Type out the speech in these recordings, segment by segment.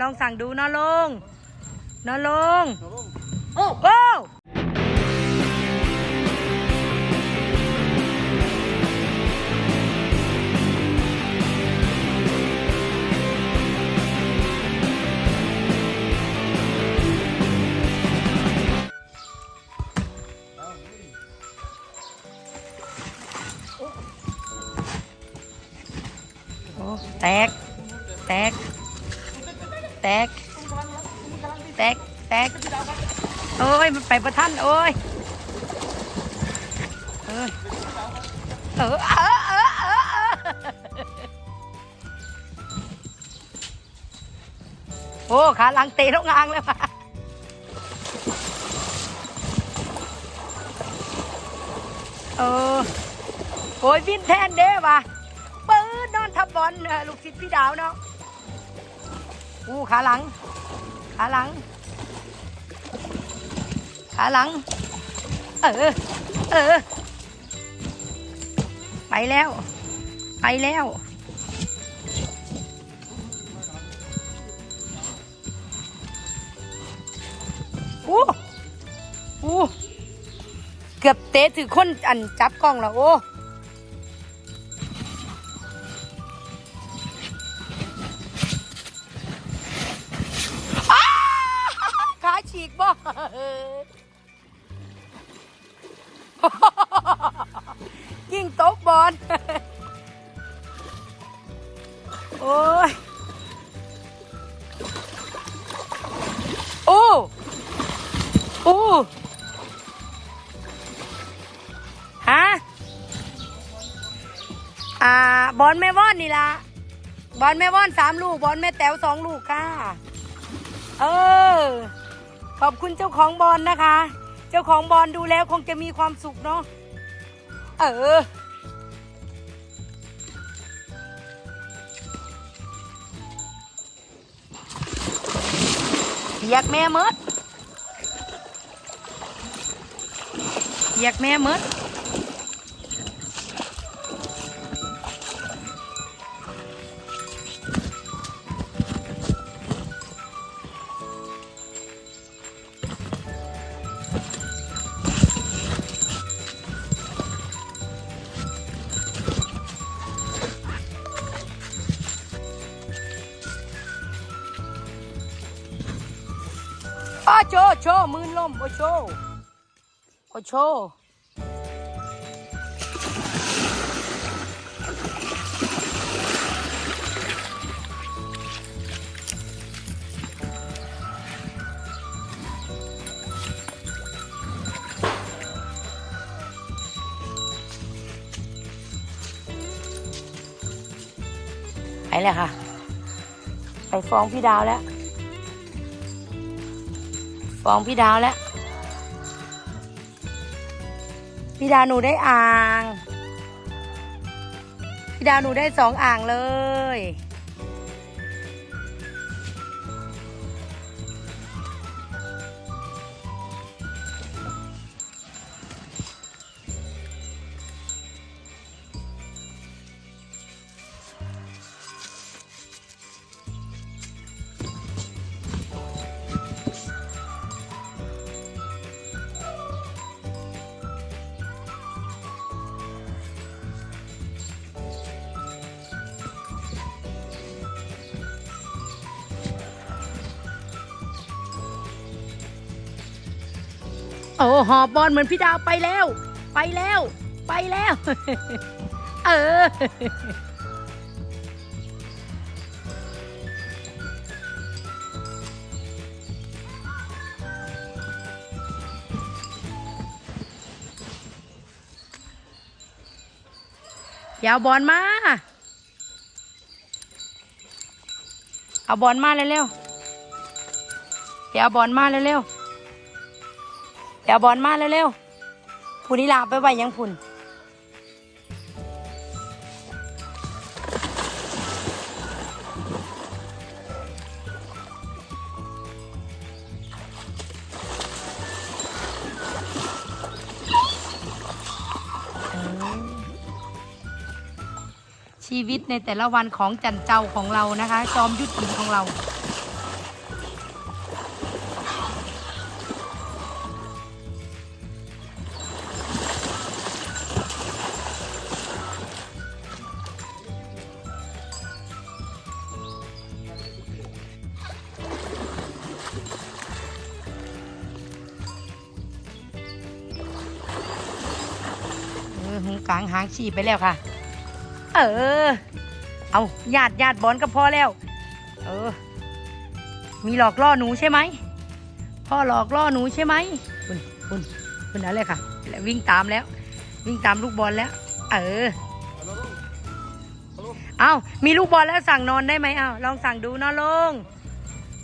ลองสั่งดูนะลงนะลง โอ้โอ้โอ้แตก โอ้ยมันไปประทันโอ้ยเออเออเออเออเออโอ้ขาหลังเตะลงงางแล้วว่ะเออโอ้ยวินแทนเด้ว่ะปื้นอนทับบอลลูกศิษย์พี่ดาวเนาะอู้ขาหลัง ขาหลัง ขาหลัง เออ เออ ไปแล้ว ไปแล้ว อู้อู้เกือบเตะถือคนอันจับกล้องแล้วโอ้ขาฉีกบ่ ยิ่งตกบอลโอ้ยโอ้โอ้ฮะอ่าบอลแม่ว่อนนี่ละบอลแม่ว่อนสามลูกบอลแม่แต๋วสองลูกค่ะ เออ ขอบคุณเจ้าของบอลนะคะ จ้าของบอลดูแล้วคงจะมีความสุขเนาะ เออ อยากแม่มดอยากแม่มด โอ้โชว์โชว์มือลมโอโชว์โอโชว์ไปเลยค่ะ ไปฟ้องพี่ดาวแล้ว ฟ้องพี่ดาวแล้ว พี่ดาวหนูได้อ่าง พี่ดาวหนูได้สองอ่างเลย โอ้หอบบอลเหมือนพี่ดาวไปแล้ว ไปแล้ว ไปแล้ว เออ ยาเอาบอลมา เอาบอลมาเร็วๆยาเอาบอลมาเร็วๆ เดี๋ยวบอลมาเร็วๆผู้นี้ลาไปไว้ยังพุ่นชีวิตในแต่ละวันของจันเจ้าของเรานะคะ จอมยุทธหินของเรา กลางหางฉี่ไปแล้วค่ะ เออ เอาญาติญาติบอลก็พอแล้ว เออ มีหลอกล่อหนูใช่ไหมพ่อหลอกล่อหนูใช่ไหมคุณคุณคุณนั่นเลยค่ะแล้ววิ่งตามแล้ว วิ่งตามลูกบอลแล้ว เออ เอามีลูกบอลแล้วสั่งนอนได้ไหมเอาลองสั่งดูนอนลง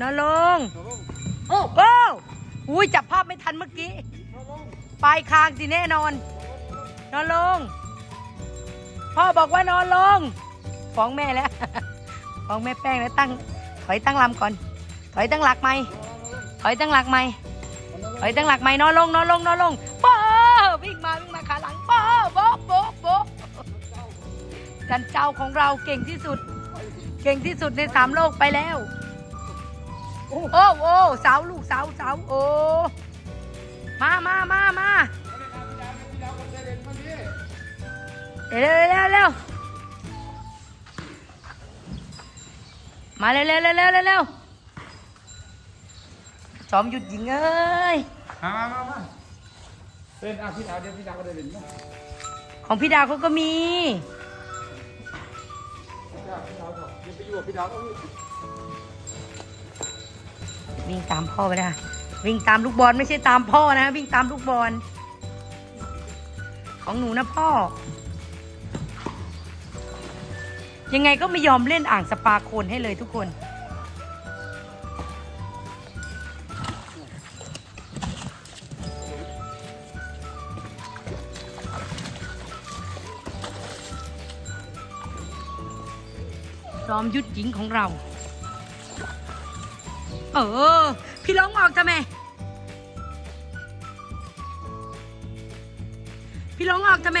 นอนลง โอ้โอ้อุ้ยจับภาพไม่ทันเมื่อกี้ ปลายคางสิแน่นอน นอนลง พ่อบอกว่านอนลง ฟ้องแม่แล้ว ฟ้องแม่แป้งแล้วตั้ง ถอยตั้งลำก่อน ถอยตั้งหลักไหม ถอยตั้งหลักไหม ถอยตั้งหลักไหมนอนลงนอนลงนอนลงป้อวิ่งมาวิ่งมาขาหลังป้อโบ๊ะโบ๊ะโบ๊ะจันเจ้าของเราเก่งที่สุด เก่งที่สุดในสามโลกไปแล้ว โอ้โอ้เสาลูกเสาเสาโอ้มามามามา เร็วเร็วเร็วมาเร็วเร็วเร็วเร็วเร็วเร็วจอมหยุดยิงเอ้ยมามามามาเป็นอะพี่ดาวเดี๋ยวพี่ดาวก็ได้เล่นนะของพี่ดาวเขาก็มีพี่ดาวพี่ดาวก่อนเดี๋ยวไปอยู่กับพี่ดาวก็มีวิ่งตามพ่อไปนะวิ่งตามลูกบอลไม่ใช่ตามพ่อนะ วิ่งตามลูกบอลของหนูนะพ่อ ยังไงก็ไม่ยอมเล่นอ่างสปาโคนให้เลยทุกคนจอมยุทธหญิงของเรา เออ พี่ร้องออกทำไม พี่ร้องออกทำไม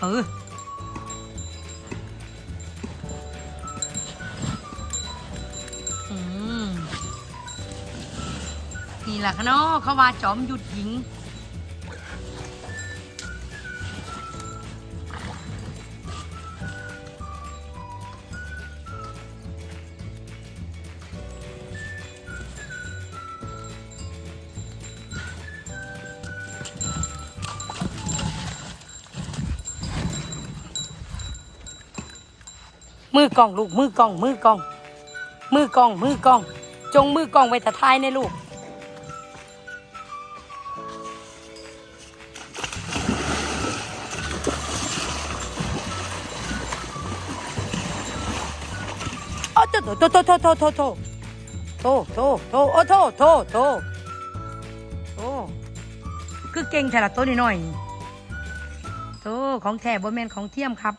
เออนี่แหละค่ะเนาะเขาว่าจอมหยุดหญิง มือกล้องลูกมือกล้องมือกล้อง มือกล้องมือกล้อง จงมือกล้องไว้แต่ท้ายในลูกโอ้โตโตโตโตโตโตโตโตโตโตโอ้โตโตโตโตคือเก่งแต่ละตัวนิดหน่อยโตของแท้บ่แมนของเทียมครับ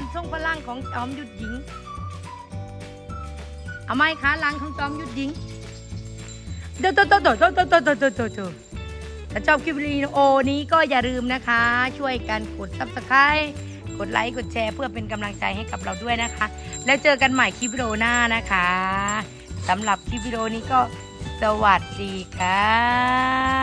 อันทรงพลังของจอมยุทธหญิง เอาไหมขาหลังของจอมยุทธหญิงโตโตโตโตโตโตโตโตโตโตโตถ้าชอบคลิปวิดีโอนี้ก็อย่าลืมนะคะ ช่วยกันกด subscribe กดไลค์กดแชร์เพื่อเป็นกำลังใจให้กับเราด้วยนะคะ แล้วเจอกันใหม่คลิปวิดีโอหน้านะคะสำหรับคลิปวิดีโอนี้ก็สวัสดีค่ะ